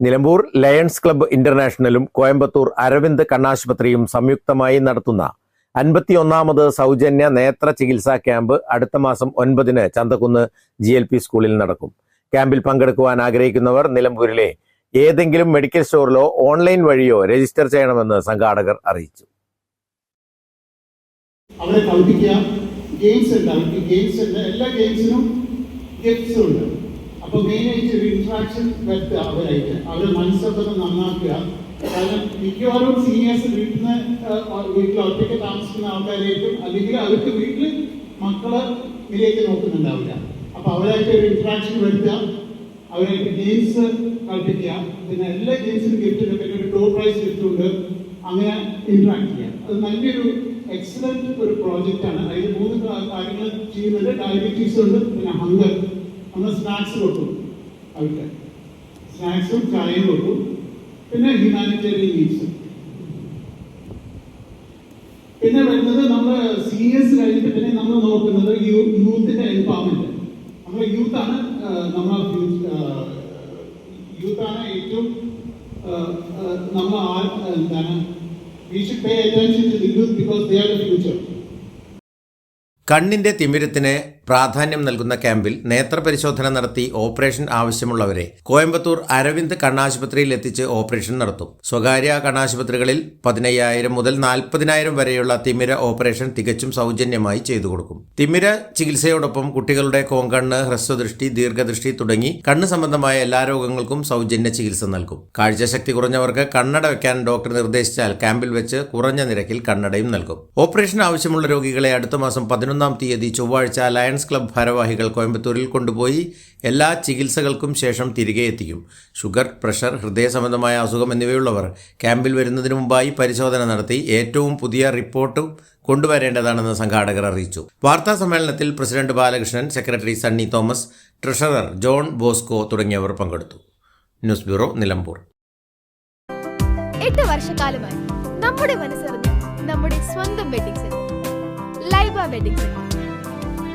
Nilambur lions club ഇന്റർനാഷണലും Coimbatore Aravind കണ്ണാശുപത്രിയും സംയുക്തമായി നടത്തുന്ന അൻപത്തിയൊന്നാമത് സൗജന്യ നേത്ര ചികിത്സാ ക്യാമ്പ് അടുത്ത മാസം ഒൻപതിന് ചന്തക്കുന്ന് ജി എൽ പി സ്കൂളിൽ നടക്കും. ക്യാമ്പിൽ പങ്കെടുക്കുവാൻ ആഗ്രഹിക്കുന്നവർ നിലമ്പൂരിലെ ഏതെങ്കിലും മെഡിക്കൽ സ്റ്റോറിലോ ഓൺലൈൻ വഴിയോ രജിസ്റ്റർ ചെയ്യണമെന്ന് സംഘാടകർ അറിയിച്ചു. അവരെ ഗെയിംസ് ഗെയിംസ് എല്ലാ ഗെയിംസിനും ഗിഫ്റ്റ്സ് ഉണ്ട്. അപ്പൊ മെയിനായിട്ട് ഒരു ഇൻട്രാക്ഷൻ വരുത്തുക അവരായിട്ട്. അവരെ മനസ്സൊക്കെ നന്നാക്കുക. കാരണം മിക്കവാറും സീനിയേഴ്സ് വീട്ടിൽ നിന്ന് വീട്ടിൽ ഒറ്റയ്ക്ക് താമസിക്കുന്ന ആൾക്കാരായിട്ടും അല്ലെങ്കിൽ അവർക്ക് വീട്ടിൽ മക്കളെ ഇതിലേക്ക് നോക്കുന്നുണ്ടാവില്ല. അപ്പൊ അവരായിട്ട് ഒരു ഇൻട്രാക്ഷൻ വരുത്തുക. അവരായിട്ട് ഗെയിംസ് കളിപ്പിക്കുക. പിന്നെ എല്ലാ ഗെയിംസിനും ഗിഫ്റ്റ് പിന്നെ ഒരു ടോ പ്രൈസ് ഗിഫ്റ്റ് ഉണ്ട്. അങ്ങനെ ഇൻട്രാക്ട് ചെയ്യാം അത് നല്ലൊരു എക്സലന്റ് ഒരു പ്രോജക്റ്റ് ആണ്. അതായത് മൂന്ന് കാര്യങ്ങൾ ചെയ്യുന്നുണ്ട്. ഡയബറ്റീസ് ഉണ്ട്. പിന്നെ ഹങ്കർ നമ്മൾ സ്നാക്സ് കൊടുക്കും അവർക്ക് സ്നാക്സും ചായയും കൊടുക്കും പിന്നെ ഹ്യൂമാനിറ്റേറിയൻ നീഡ്സും പിന്നെ വരുന്നത് നമ്മൾ സീരിയസ് കഴിഞ്ഞിട്ട് പിന്നെ നമ്മൾ നോക്കുന്നത് യൂത്തിന്റെ എംപവർമെന്റ് നമ്മൾ യൂത്താണ് നമ്മൾ യൂത്താണ് ഏറ്റവും നമ്മൾ എന്താണ് pay attention to the youth because they are future കണ്ണിന്റെ തിമിരത്തിന് പ്രാധാന്യം നൽകുന്ന ക്യാമ്പിൽ നേത്രപരിശോധന നടത്തി ഓപ്പറേഷൻ ആവശ്യമുള്ളവരെ കോയമ്പത്തൂർ അരവിന്ദ് കണ്ണാശുപത്രിയിൽ എത്തിച്ച് ഓപ്പറേഷൻ നടത്തും. സ്വകാര്യ കണ്ണാശുപത്രികളിൽ പതിനയ്യായിരം മുതൽ നാൽപ്പതിനായിരം വരെയുള്ള തിമിര ഓപ്പറേഷൻ തികച്ചും സൗജന്യമായി ചെയ്തു കൊടുക്കും. തിമിര ചികിത്സയോടൊപ്പം കുട്ടികളുടെ കോങ്കണ്ണ് ഹ്രസ്വദൃഷ്ടി ദീർഘദൃഷ്ടി തുടങ്ങി കണ്ണ് സംബന്ധമായ എല്ലാ രോഗങ്ങൾക്കും സൗജന്യ ചികിത്സ നൽകും. കാഴ്ചശക്തി കുറഞ്ഞവർക്ക് കണ്ണട വയ്ക്കാൻ ഡോക്ടർ നിർദ്ദേശിച്ചാൽ ക്യാമ്പിൽ വെച്ച് കുറഞ്ഞ നിരക്കിൽ കണ്ണടയും നൽകും. ഓപ്പറേഷൻ ആവശ്യമുള്ള രോഗികളെ അടുത്ത മാസം പതിനൊന്നാം തീയതി ചൊവ്വാഴ്ച ലയൺസ് ക്ലബ് ഭാരവാഹികൾ കോയമ്പത്തൂരിൽ കൊണ്ടുപോയി എല്ലാ ചികിത്സകൾക്കും ശേഷം തിരികെ എത്തിക്കും. ഷുഗർ പ്രഷർ ഹൃദയ സംബന്ധമായ അസുഖം എന്നിവയുള്ളവർ ക്യാമ്പിൽ വരുന്നതിന് മുമ്പായി പരിശോധന നടത്തി ഏറ്റവും പുതിയ റിപ്പോർട്ടും കൊണ്ടുവരേണ്ടതാണെന്ന് സംഘാടകർ അറിയിച്ചു. വാർത്താ സമ്മേളനത്തിൽ president Balakrishnan secretary Sunny Thomas treasurer John Bosco തുടങ്ങിയവർ പങ്കെടുത്തു. News bureau Nilambur. എട്ട് വർഷക്കാലമായി നമ്മുടെ നമ്മുടെ സ്വന്തം wedding centre Laiba wedding centre.